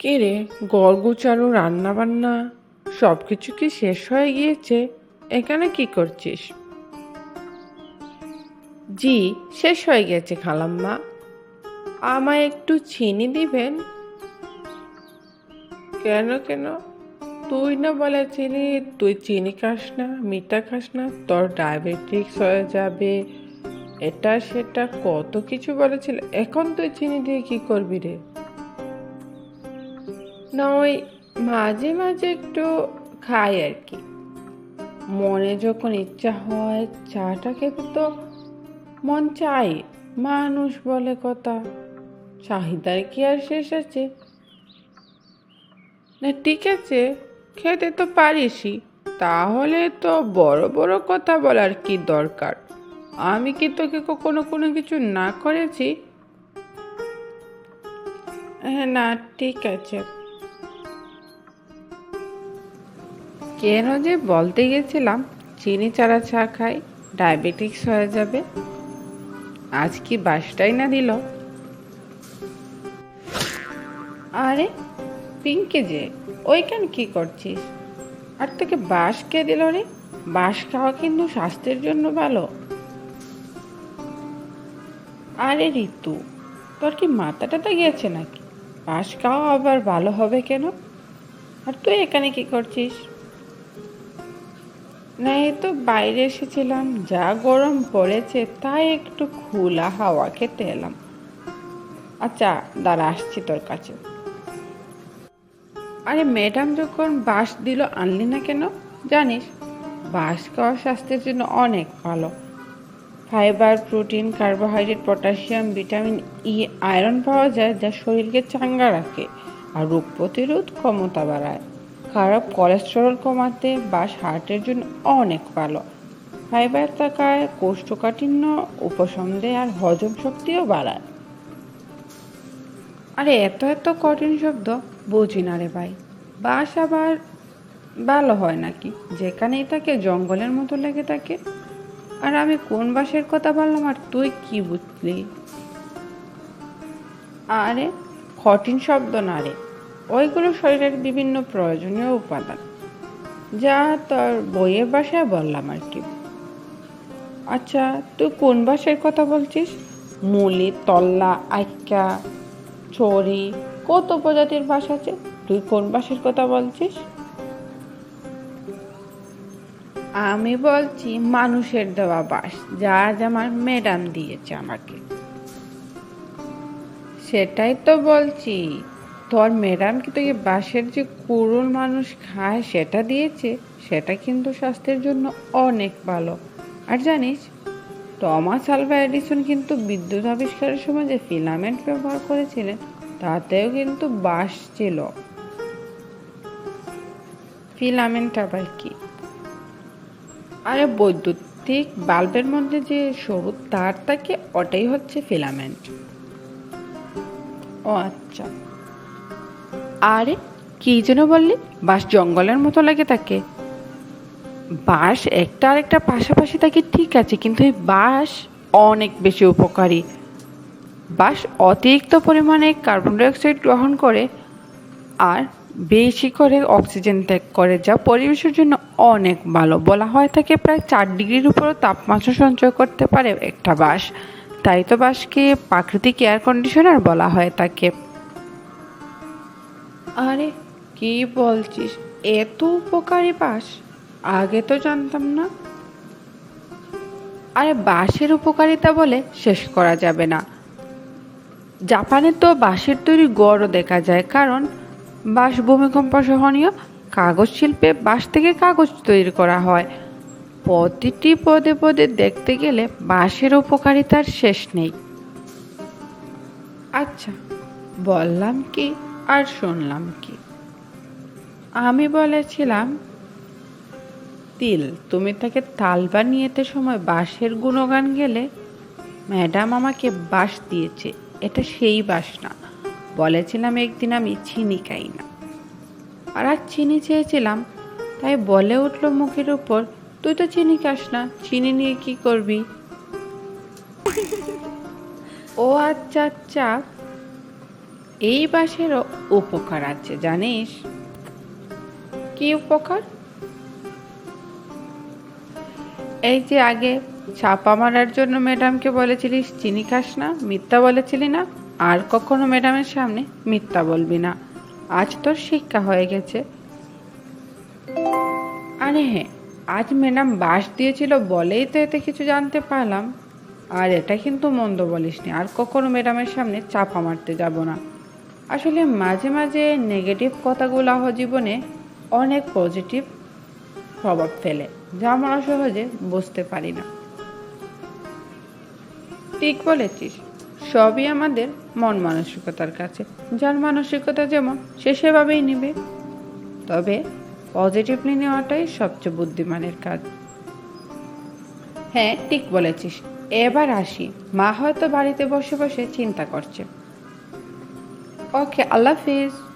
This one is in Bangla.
কে রে? গড় গুচানো রান্না বান্না সব কিছু কি শেষ হয়ে গিয়েছে? এখানে কি করছিস? জি, শেষ হয়ে গেছে খালাম্মা। আমায় একটু চিনি দিবেন? কেন কেন? তুই না বলেছিলি, তুই চিনি খাস না, মিঠা খাস না, তোর ডায়াবেটিক্স হয়ে যাবে। এটা, সেটা, কত কিছু বলেছিল। এখন তুই চিনি দিয়ে কি করবি রে? না ওই মাঝে মাঝে একটু খাই আর কি। মনে যখন ইচ্ছা হয় চাটা খেতে তো মন চাই মানুষ বলে কথা। চাহিদার কি আর শেষ আছে? না, ঠিক আছে, খেতে তো পারিসই। তাহলে তো বড় বড় কথা বলার কি দরকার? আমি কি তোকে কখনো কোনো কিছু না করেছি? হ্যাঁ না, ঠিক আছে। কেন যে বলতে গেছিলাম, চিনি চারা চা খাই, ডায়াবেটিক্স হয়ে যাবে। আজ কি বাসটাই না দিল? আরে, পিঙ্কি যে, ওইখান কি করছিস? আর তোকে বাস কে দিল রে? বাস খাওয়া কিন্তু স্বাস্থ্যের জন্য ভালো। আরে ঋতু, তোর কি মাথা টাথা গিয়েছে নাকি? বাস খাওয়া আবার ভালো হবে কেন? আর তুই এখানে কি করছিস? না এই তো বাইরে এসেছিলাম, যা গরম পড়েছে তাই একটু খোলা হাওয়া খেতে এলাম। আচ্ছা দাঁড়া, আসছি তোর কাছে। আরে ম্যাডাম যখন বাস দিল, আনলি না কেন? জানিস বাস খাওয়া স্বাস্থ্যের জন্য অনেক ভালো। Fibre, protein, carbohydrate, potassium, vitamin E, iron পাওয়া যায় যা শরীরকে চাঙ্গা রাখে আর রোগ প্রতিরোধ ক্ষমতা বাড়ায়। খারাপ কোলেস্টেরল কমাতে বাস হার্টের জন্য অনেক ভালো। ফাইবার থাকায় কোষ্ঠকাঠিন্য, উপশম দেয় আর হজম শক্তিও বাড়ায়। আরে, এত এত কঠিন শব্দ? বুঝি না রে ভাই। বাস আবার ভালো হয় নাকি? যেখানেই থাকে জঙ্গলের মতো লেগে থাকে। আর আমি কোন বাসের কথা বললাম আর তুই কি বুঝলি? আরে, কঠিন শব্দ না রে। ওইগুলো শরীরের বিভিন্ন প্রয়োজনীয় উপাদান, যা তোর বইয়ের বাসায় বললাম আর কি। আচ্ছা তুই কোন বাসের কথা বলছিস? মুলি, তল্লা আইকা ছড়ি কত প্রজাতির বাস আছে? তুই কোন বাসের কথা বলছিস? আমি বলছি মানুষের দেওয়া বাস, যা আজ আমার ম্যাডাম দিয়েছে আমাকে। সেটাই তো বলছি। তোর ম্যাডাম কি তোকে বাঁশের যে কুরুল মানুষ খায় সেটা দিয়েছে? সেটা কিন্তু স্বাস্থ্যের জন্য অনেক ভালো। আর জানিস, টমাস আলভা এডিসন কিন্তু বিদ্যুৎ আবিষ্কারের সময় যে ফিলামেন্ট ব্যবহার করেছিলেন, তাতেও কিন্তু বাস ছিল। ফিলামেন্ট আবার কি? আরে বৈদ্যুতিক বাল্বের মধ্যে যে সরু তার থাকে ওটাই হচ্ছে ফিলামেন্ট। ও আচ্ছা। আরে, কি যেন বললি? বাস জঙ্গলের মতো লাগে তাকে। বাঁশ একটা আরেকটা পাশাপাশি থাকে ঠিক আছে, কিন্তু এই বাঁশ অনেক বেশি উপকারী। বাঁশ অতিরিক্ত পরিমাণে কার্বন ডাইঅক্সাইড গ্রহণ করে আর বেশি করে অক্সিজেন ত্যাগ করে, যা পরিবেশের জন্য অনেক ভালো। বলা হয় থাকে প্রায় চার ডিগ্রির উপরও তাপমাত্রা সঞ্চয় করতে পারে একটা বাঁশ। তাই তো বাঁশকে প্রাকৃতিক এয়ার কন্ডিশনার বলা হয় তাকে। আরে, কি বলছিস? এত উপকারী বাঁশ আগে তো জানতাম না। আরে, বাঁশের উপকারিতা বলে শেষ করা যাবে না। জাপানে তো বাঁশের তৈরি গড়ও দেখা যায়, কারণ বাঁশ ভূমিকম্প সহনীয় কাগজ শিল্পে বাঁশ থেকে কাগজ তৈরি করা হয়। প্রতিটি পদে পদে দেখতে গেলে বাঁশের উপকারিতার শেষ নেই। আচ্ছা বললাম কি আর শুনলাম কি? আমি বলেছিলাম, তিল, তুমি তাকে তাল বানিয়েতে সময় বাঁশের গুণগান গেলে ম্যাডাম আমাকে বাঁশ দিয়েছে, এটা সেই বাঁশ না। বলেছিলাম একদিন আমি চিনি খাই না। আর আজ চিনি চেয়েছিলাম, তাই বলে উঠল মুখের উপর, তুই তো চিনি খাস না, চিনি নিয়ে কি করবি? ও আচ্ছা আচ্ছা এই বাসেরও উপকার আছে, জানিস? কি উপকার? এই যে আগে ছাপা মারার জন্য ম্যাডামকে বলেছিলিস, চিনি খাস না, মিথ্যা বলেছিলি না, আর কখনো ম্যাডামের সামনে মিথ্যা বলবি না। আজ তোর শিক্ষা হয়ে গেছে। আরে হ্যাঁ আজ ম্যাডাম বাস দিয়েছিল বলেই তো এতে কিছু জানতে পারলাম। আর এটা কিন্তু মন্দ বলিসনি, আর কখনো ম্যাডামের সামনে চাপা মারতে যাব না। আসলে মাঝে মাঝে নেগেটিভ কথাগুলো আমার জীবনে অনেক পজিটিভ প্রভাব ফেলে, যা আমরা সহজে বুঝতে পারি না। ঠিক বলেছিস, সবই আমাদের মন মানসিকতার কাছে, যার মানসিকতা যেমন সে সেভাবেই নেবে, তবে পজিটিভলি নেওয়াটাই সবচেয়ে বুদ্ধিমানের কাজ। হ্যাঁ ঠিক বলেছিস, এবার আসি, মা হয়তো বাড়িতে বসে বসে চিন্তা করছে। ওকে আল্লাহ হাফিজ